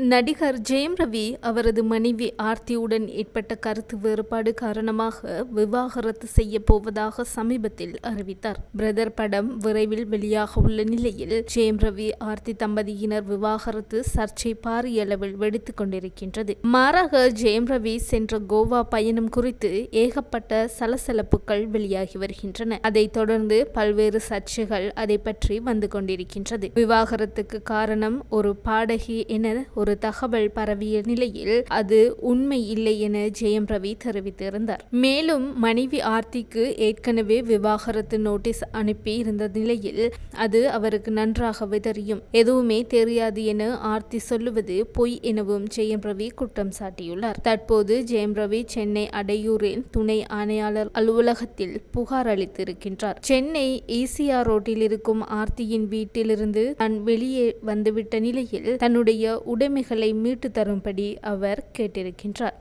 நடிகர் ஜெயம் ரவி அவரது மனைவி ஆர்த்தியுடன் ஏற்பட்ட கருத்து வேறுபாடு காரணமாக விவாகரத்து செய்ய போவதாக சமீபத்தில் அறிவித்தார். பிரதர் படம் விரைவில் வெளியாக உள்ள நிலையில் ஜெயம் ரவி ஆர்த்தி தம்பதியினர் விவாகரத்து சர்ச்சை பாரிய அளவில் வெடித்துக் கொண்டிருக்கின்றது. மாறாக ஜெயம் ரவி சென்ற கோவா பயணம் குறித்து ஏகப்பட்ட சலசலப்புகள் வெளியாகி வருகின்றன. அதைத் தொடர்ந்து பல்வேறு சர்ச்சைகள் அதை பற்றி வந்து கொண்டிருக்கின்றது. விவாகரத்துக்கு காரணம் ஒரு பாடகி என ஒரு தகவல் பரவிய நிலையில் அது உண்மை இல்லை என ஜெயம் ரவி தெரிவித்திருந்தார். மேலும் மனைவி ஆர்த்திக்கு ஏற்கனவே விவாகரத்து நோட்டீஸ் அனுப்பி இருந்த நிலையில் அது அவருக்கு நன்றாகவே தெரியும். எதுவுமே தெரியாது என ஆர்த்தி சொல்லுவது பொய் எனவும் ஜெயம் ரவி குற்றம் சாட்டியுள்ளார். தற்போது ஜெயம் ரவி சென்னை அடையூரில் துணை ஆணையாளர் அலுவலகத்தில் புகார் அளித்திருக்கின்றார். சென்னை ஈசிஆர் ரோட்டில் இருக்கும் ஆர்த்தியின் வீட்டிலிருந்து தான் வெளியே வந்துவிட்ட நிலையில் தன்னுடைய உடைமை உடைமைகளை மீட்டு தரும்படி அவர் கேட்டிருக்கின்றார்.